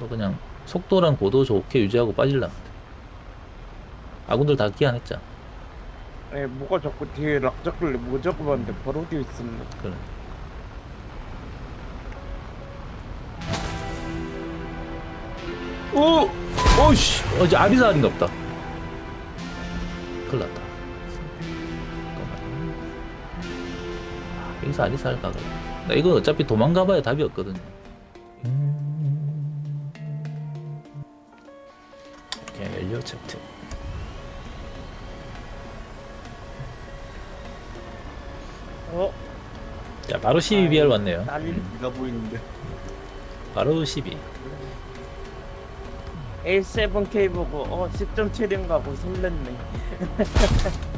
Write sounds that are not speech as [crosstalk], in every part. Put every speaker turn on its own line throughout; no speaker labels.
저도 그냥 속도랑 고도 좋게 유지하고 빠질라. 아군들 다 기한했자.
에 뭐가 자꾸 뒤에 락자클레 뭐 자꾸 봤는데 바로 뒤에 있었네
그래. 오! 오씨! 어제 아비사알인가 보다. 큰일 났다. 잠깐만. 아, 여기서 아비사알 가가. 나 이거 어차피 도망가봐야 답이 없거든요. 챕트.
어?
자, 바로 12BR 왔네요.
난리
네가 보이는데
바로 12.
A7K 보고 어 10.7인가 하고 설렜네 [laughs]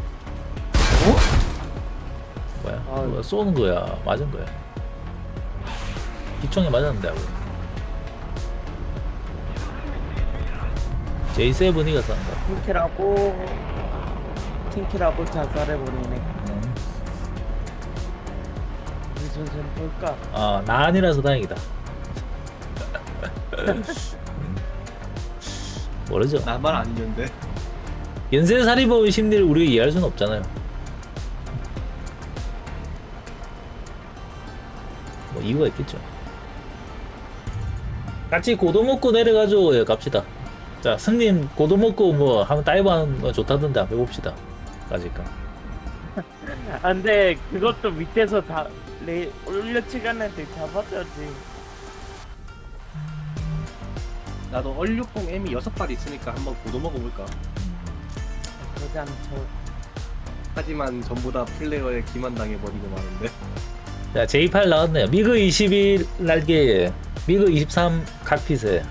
뭐야?
아유.
뭐야, 쏘는 거야. 맞은 거야. 기총에 맞았는데 하고. J7이가 쏜다.
팀킬하고 팀킬하고 자살해버리네
음.
무슨 좀 볼까?
아, 나 아니라서 다행이다. 음. 모르죠.
나만 아니는데
연쇄살인범의 심리를 우리가 이해할 수는 없잖아요. 뭐 이유가 있겠죠. 같이 고도 먹고 내려가죠. 예, 갑시다. 자, 승님 고도 먹고 뭐 한번 다이브 하는 거 좋다던데 한번 해봅시다. 까짓까. [laughs]
아 근데 그것도 밑에서 다 레, 올려치가는데 잡아줘야지
나도 얼60 M이 6발 있으니까 한번 고도 먹어볼까
그러지 않죠
하지만 전부 다 플레이어에 기만당해버리고 마는데
자, J8 나왔네요. 미그 21 날개에 미그 23 각핏에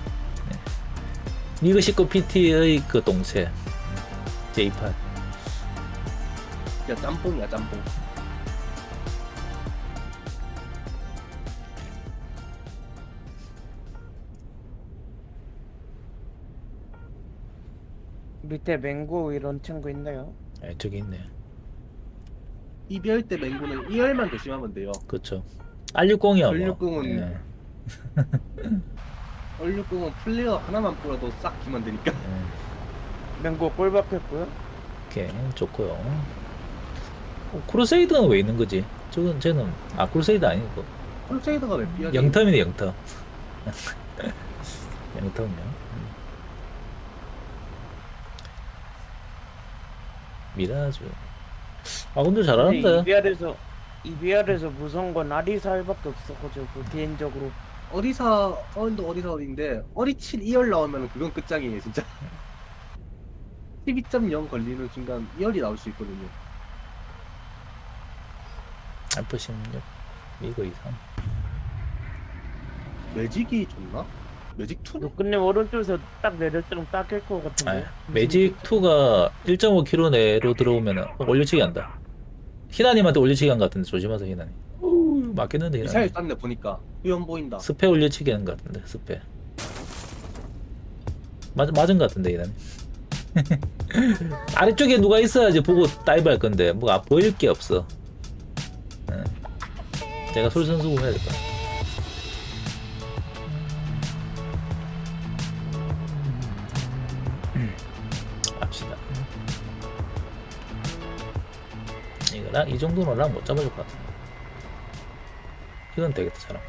19 PT의 그 동체 J8.
야 짬뽕이야 짬뽕
밑에 맹고 이런 친구 있나요?
네, 저기 있네.
이별 때 맹구는 2열만 조심하면 돼요
그렇죠. R60이요.
R60 은
네.
얼60은 플레이어 하나만 뿌려도 싹 기만 되니까
네.
맹고 꼴박혔고요
오케이 좋고요. 어, 크루세이드는 왜 있는 거지? 저건 쟤는 아 크루세이드 아니고
홀세이더가 왜 삐어지
영텀이네 영텀. 영텀이요. 음. 미라주. 아 근데 잘하는데.
EBR에서 EBR에서 무서운 건 아리살밖에 없어가지고 개인적으로
어리사 어린도 어리사 어린데 어리칠 2열 나오면 그건 끝장이에요 진짜 [laughs] 12.0 걸리는 순간 2열이 나올 수 있거든요
F16 미그 이상.
매직이 좋나? 매직 2는?
노크님 오른쪽에서 딱 내렸으면 딱일 것 같은데
아, 매직 2가 1.5km 내로 들어오면 올려치기 한다. 희나님한테 올려치기 한 것 같은데 조심하세요 희나님. 오, 맞겠는데 희나님.
미사일 쐈네 보니까 위험 보인다
스페 올려치기 하는 것 같은데 스페. 맞 맞은 것 같은데 희나님. [laughs] 아래쪽에 누가 있어야지 보고 다이브 할 건데 뭐가 보일 게 없어. 예. 제가 솔선수범 해야 될것 같아. 갑시다. 이거랑 이 정도는 랑못 잡아줄 것 같아. 이건 되겠다, 사람.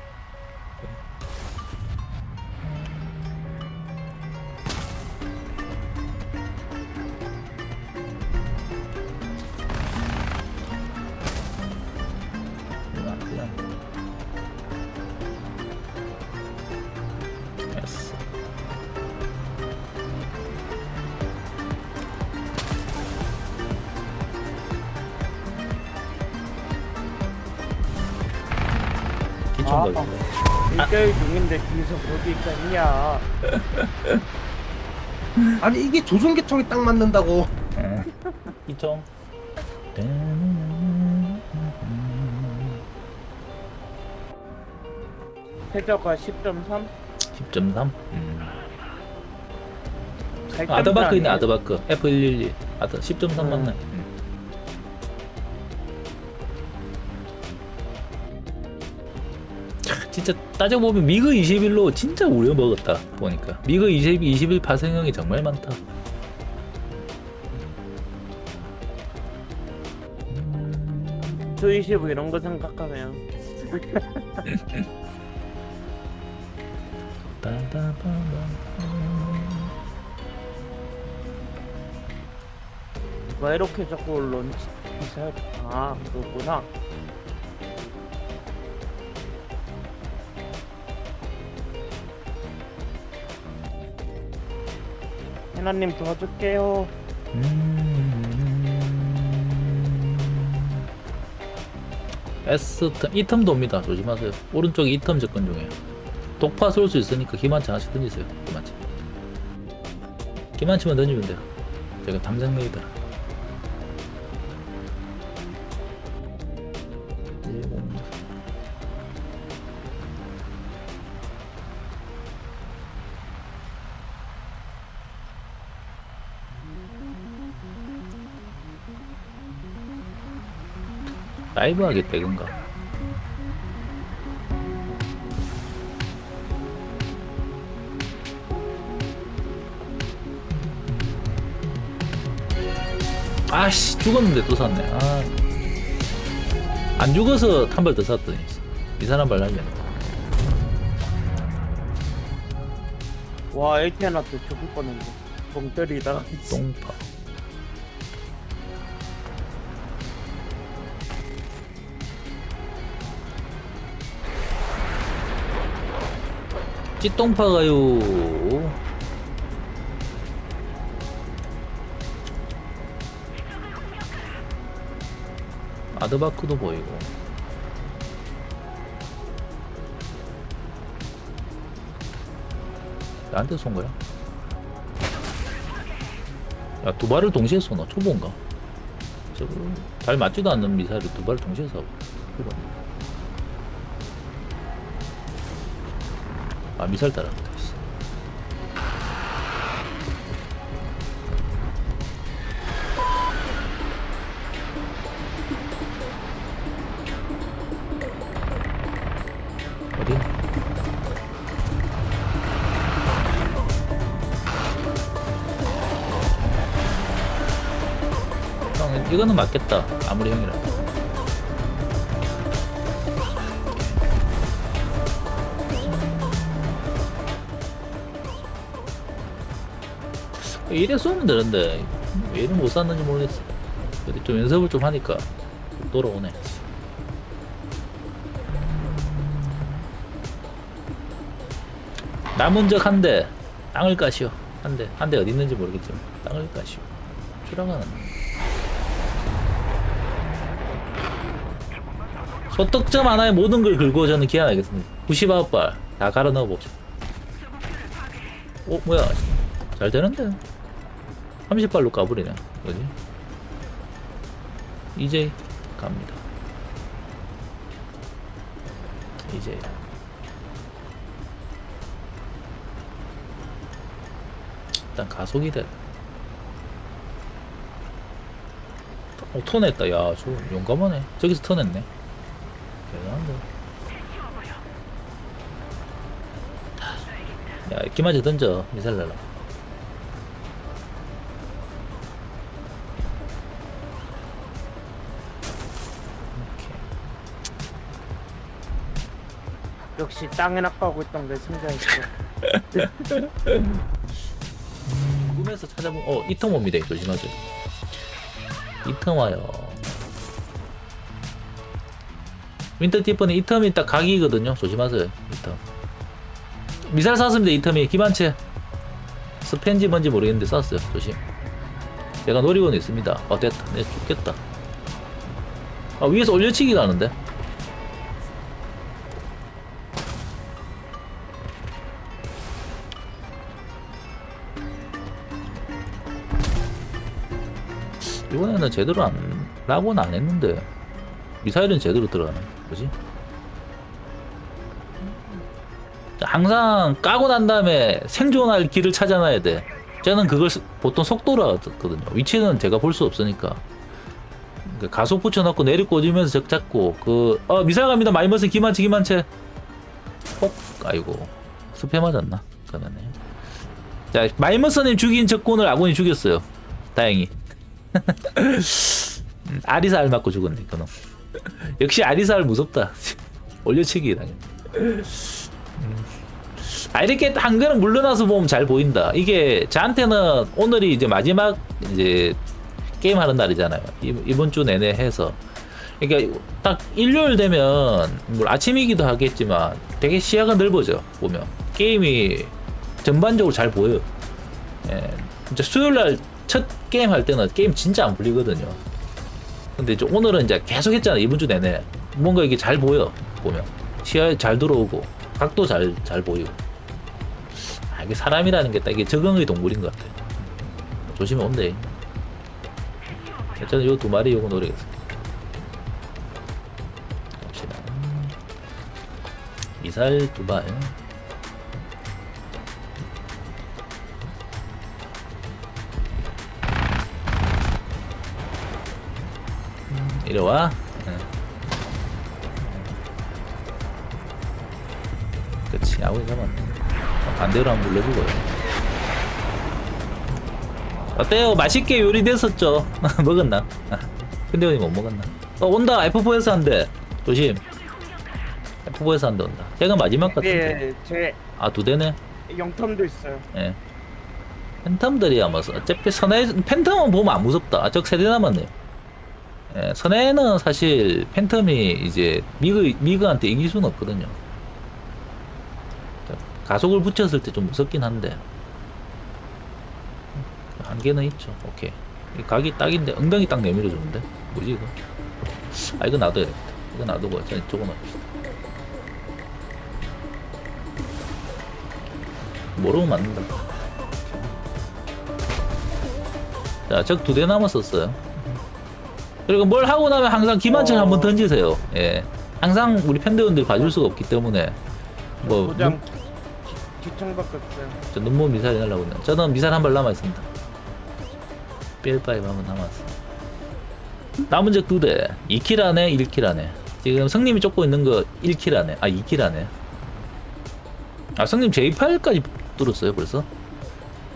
아.
걸린다.
일대일 중인데 뒤에서 어디 있겠냐 [laughs]
아니 이게 조종계통이 딱 맞는다고
응. 기총.
최저가 10.3
10.3. 음. 아드바크 있네 아드바크 F112 아드 10.3
음.
맞네 진짜 따져보면 미그 21로 진짜 우려 먹었다 보니까. 미그 22, 21 파생형이 정말 많다.
저25 이런 거 생각하면. [laughs] 왜 이렇게 자꾸 런치 아 그거구나 해나님 도와줄게요
S 텀, 이 텀도 옵니다. 조심하세요. 오른쪽에 이텀 접근 중이에요. 독파 쏠 수 있으니까 기만치 하나씩 던지세요. 기만치. 기만치만 던지면 돼요. 제가 담장 레이더. 라 이브 하겠다 이건가? 아씨 죽었는데 또 샀네. 아. 안 죽어서 한 발 더 샀더니 이 사람 발 날렸네.
와 에티아나트 죽을 뻔했네 멍 때리다가
똥파. 찌똥파 가요. 아드바크도 보이고. 나한테 쏜 거야? 야, 두 발을 동시에 쏘나? 초보인가? 저거, 잘 맞지도 않는 미사일을 두 발을 동시에 쏴. 그거. 아, 미사일 따라간다. 이거는 맞겠다. 아무리 형이라. 이래 쏘면 되는데 왜 이래 못 쐈는지 모르겠어. 근데 좀 연습을 좀 하니까 돌아오네. 남은 적 한 대, 땅을 까시오. 한 대, 한 대 어디 있는지 모르겠지만 땅을 까시오. 추락하는. 소떡점 하나에 모든 걸 긁고 저는 기한하겠습니다. 99발 다 갈아 넣어보죠. 어, 뭐야. 잘 되는데. 30발로 까버리네. 뭐지? 이제 갑니다. 이제. 일단 가속이 돼. 어, 턴했다. 야, 저 용감하네. 저기서 턴했네. 대단한데. 야, 기마저 던져. 미사일 날라.
역시 땅에 낙하고 있던 게 승자였어 [laughs]
꿈에서 찾아본 어 이텀 옵니다 조심하세요 이텀 와요. 윈터 티퍼는 이텀이 딱 각이거든요. 조심하세요 이텀. 미사일 쐈습니다 이텀이. 기반체. 스펜지 뭔지 모르겠는데 쐈어요 조심. 제가 노리고는 있습니다. 아 됐다. 내 죽겠다. 아 위에서 올려치기가 하는데 이번에는 제대로 안 라고는 안 했는데 미사일은 제대로 들어가네. 뭐지? 항상 까고 난 다음에 생존할 길을 찾아놔야 돼. 저는 그걸 스- 보통 속도로 하거든요. 위치는 제가 볼 수 없으니까. 그 가속 붙여놓고 내리 꽂으면서 적 잡고 그 어, 미사일 갑니다. 마이머스 기만치 기만치. 폭 아이고. 숲에 맞았나? 그러네. 자 마이머스님 죽인 적군을 아군이 죽였어요. 다행히 음, 아리사알 맞고 죽었네 그놈 역시 아리사알 무섭다 [laughs] 올려치기 당연 아 이렇게 한 그릇 물러나서 보면 잘 보인다. 이게 저한테는 오늘이 이제 마지막 이제 게임 하는 날이잖아요. 이- 이번 주 내내 해서. 그러니까 딱 일요일 되면 뭐 아침이기도 하겠지만 되게 시야가 넓어져 보면 게임이 전반적으로 잘 보여요. 예, 수요일 날 첫 게임 할 때는 게임 진짜 안 풀리거든요. 근데 이제 오늘은 이제 계속 했잖아 이번 주 내내 뭔가 이게 잘 보여 보면 시야에 잘 들어오고 각도 잘 잘 보이고 아, 이게 사람이라는 게 딱 이게 적응의 동물인 것 같아. 조심히 온대. 저는 요두 마리 요거 노리겠습니다. 봅시다. 미사일 두 발. 이리 와. 응. 그치, 아군이 잡았네. 반대로 한번 물려주고요. 어때요? 맛있게 요리됐었죠? [laughs] 먹었나? 근데 왜못 먹었나? 어, 온다! F4에서 한대! 조심. F4에서 한대 온다. 제가 마지막 같은데.
네, 제
아, 두 대네?
영텀도 있어요.
예. 팬텀들이 아마, 어차피 선해, 팬텀은 보면 안 무섭다. 아, 적 세대 남았네요. 예, 선해는 사실 팬텀이 이제 미그, 미그한테 이길 수는 없거든요. 자, 가속을 붙였을 때 좀 무섭긴 한데. 한계는 있죠. 오케이. 이 각이 딱인데, 엉덩이 딱 내밀어 주는데. 뭐지, 이거? 아, 이거 놔둬야겠다. 이거 놔두고, 저 저거 놔둡시다. 모르면 맞는다. 자, 적 두 대 남았었어요. 그리고 뭘 하고 나면 항상 기만청
어.
한번 던지세요. 예. 항상 우리 팬대원들이 봐줄 수가 없기 때문에. 뭐,
도장
눈,
뒤청밖에 없어요.
저 눈몸 미사일 날라고 있네. 저는 미사일 한 발 남아 있습니다. 삘바이 한번 남았어. 남은 적 두 대. 2킬 안에 1킬 안에. 지금 성님이 쫓고 있는 거 1킬 안에. 아, 2킬 안에. 아, 성님 J8까지 뚫었어요, 벌써?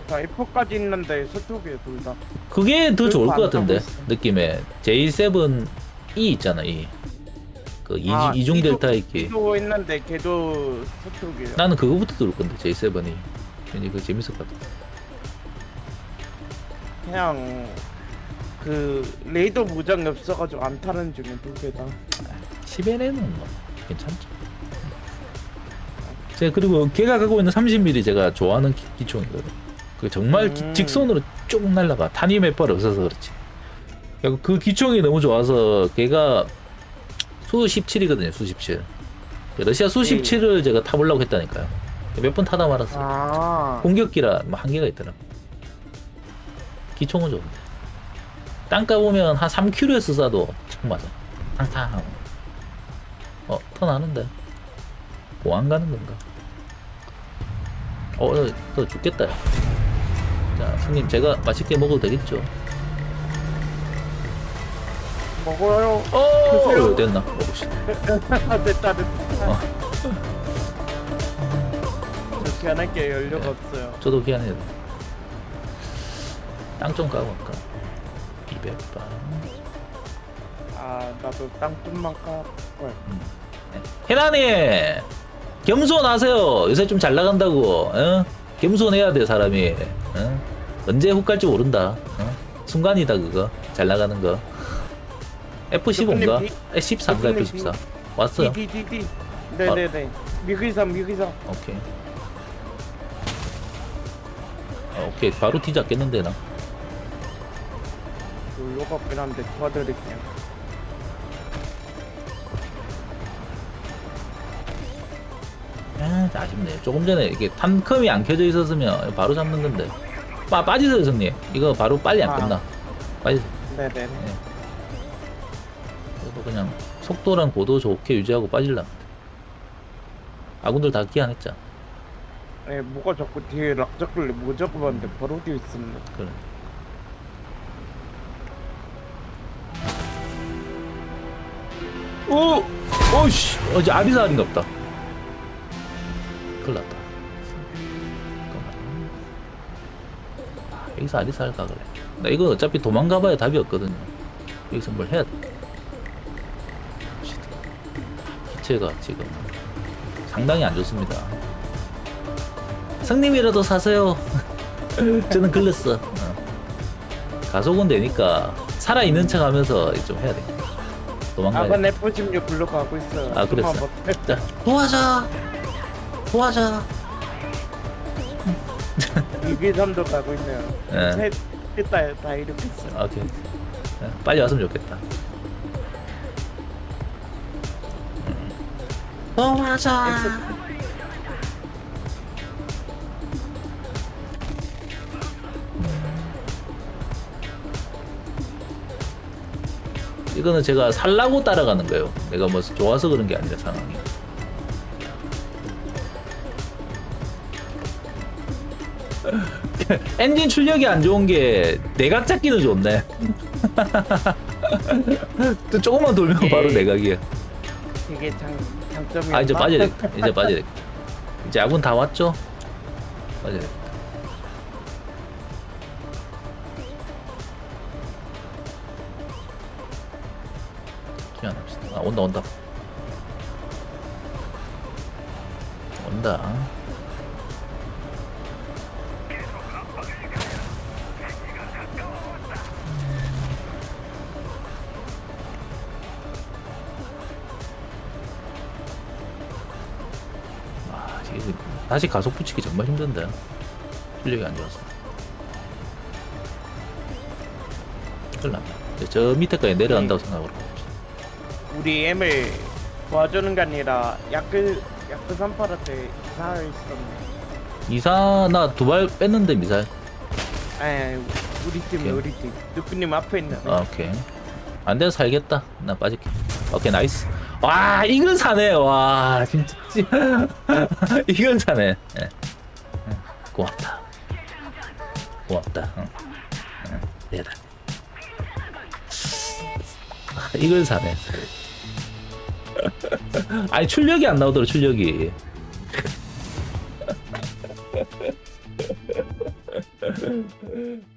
자, F4까지 있는데 서쪽이에요, 둘 다.
그게 더 좋을 것 같은데. 느낌에 J7 E 있잖아 E 그 이,
아,
이중 델타 있기
이도 있는데 걔도 서쪽이에요.
나는 그거부터 들을 건데 J7이 괜히 그거 재밌을 것 같아
그냥 그 레이더 무장이 없어가지고 안 타는 중에 두개 다.
10엔에는 뭐 괜찮죠 제가 그리고 걔가 갖고 있는 30mm 제가 좋아하는 기, 기총이거든 그 정말 기-
음.
직선으로 쭉 날라가 탄이 몇발 없어서 그렇지 그그 기총이 너무 좋아서 걔가 수 17이거든요 수 17. 러시아 수
네.
17을 제가 타보려고 했다니까요 몇 번 타다 말았어요
아,
공격기라 뭐 한계가 있더라. 기총은 좋은데. 땅가 보면 한 3km에서 쏴도 참 맞아. 탕탕 하고. 어, 터 나는데. 보안 가는 건가? 어, 너, 너 죽겠다. 야. 자, 손님, 제가 맛있게 먹어도 되겠죠?
먹어요.
어. 어 됐나? 먹읍시다.
아, [laughs] 됐다, 됐다.
어.
저 견할게 연료가 없어요.
저도 돼. 땅좀 까고 갈까? 200방.
아, 나도 땅 좀만 까. 걸.
해나님 겸손하세요 요새 좀 잘 나간다고 어? 겸손해야 돼 사람이 어? 언제 훅 갈지 모른다 어? 순간이다 그거 잘 나가는 거 F15인가?
대표님,
14인가
대표님,
F14 왔어요?
디디디디. 네네네. 미기상 미기상.
오케이 어, 오케이 바로 뒤잡겠는데 나
연료가 없긴 한데 도와드릴게요.
아, 아쉽네 조금 전에 이게 탄컴이 안 켜져 있었으면 바로 잡는 건데 빠, 빠지세요 성님 이거 바로 빨리 안
아.
끝나 빠지세요
네네네.
그래도 그냥 속도랑 고도 좋게 유지하고 빠질라. 아군들 다 기한했자.
네, 뭐가 자꾸 뒤에 락자클리 뭐 자꾸 봤는데 바로 뒤에 있습니다.
그래. 오! 오씨! 어제 아리사알인가 보다. 큰일 났다. 잠깐만. 여기서 아리사 할까 그래. 나 이거 어차피 도망가봐야 답이 없거든요. 여기서 뭘 해야 돼. 기체가 지금 상당히 안 좋습니다. 성님이라도 사세요. [laughs] 저는 글렀어. 어. 가속은 되니까 살아있는 척 하면서 좀 해야 돼. 도망가야 돼.
아건 F16 불러 가고 있어요.
아, 그랬어. 자, 도와줘! 도와줘!
유기삼도 가고 있네요.
예.
셋, 셋다 다 이렇게 있어요.
아, 오케이. 예, 빨리 왔으면 좋겠다. 도와줘! 이거는 제가 살라고 따라가는 거예요. 내가 뭐 좋아서 그런 게 아니라 상황이. [laughs] 엔진 출력이 안 좋은 게 내각 잡기는 좋네. [laughs] 또 조금만 돌면 바로 내각이야.
이게 장 장점이.
아 이제 빠져야 되겠다. 이제 빠져야 되겠다. [laughs] 이제 아군 다 왔죠? 빠져야 되겠다. 아 온다 온다. 온다. 다시 가속 붙이기 정말 힘든데. 출력이 안 좋아서. 큰일 났네. 이제 저 밑에까지 내려간다고 생각으로.
우리 M을 도와주는 게 아니라 야크 야크 삼팔한테 이사를 있었네.
이사, 나 두 발 뺐는데, 미사일.
아 우리 팀
오케이.
우리 팀. 누꾸님 앞에 있는.
아, 오케이. 안 돼서 살겠다. 나 빠질게. 오케이, 나이스. 와, 이걸 사네. 와, 진짜. [laughs] 이걸 사네. 예. 응, 고맙다. 고맙다. 응. 응, 얘다. 아, 이걸 사네. [laughs] 아니, 출력이 안 나오더라, 출력이. [laughs]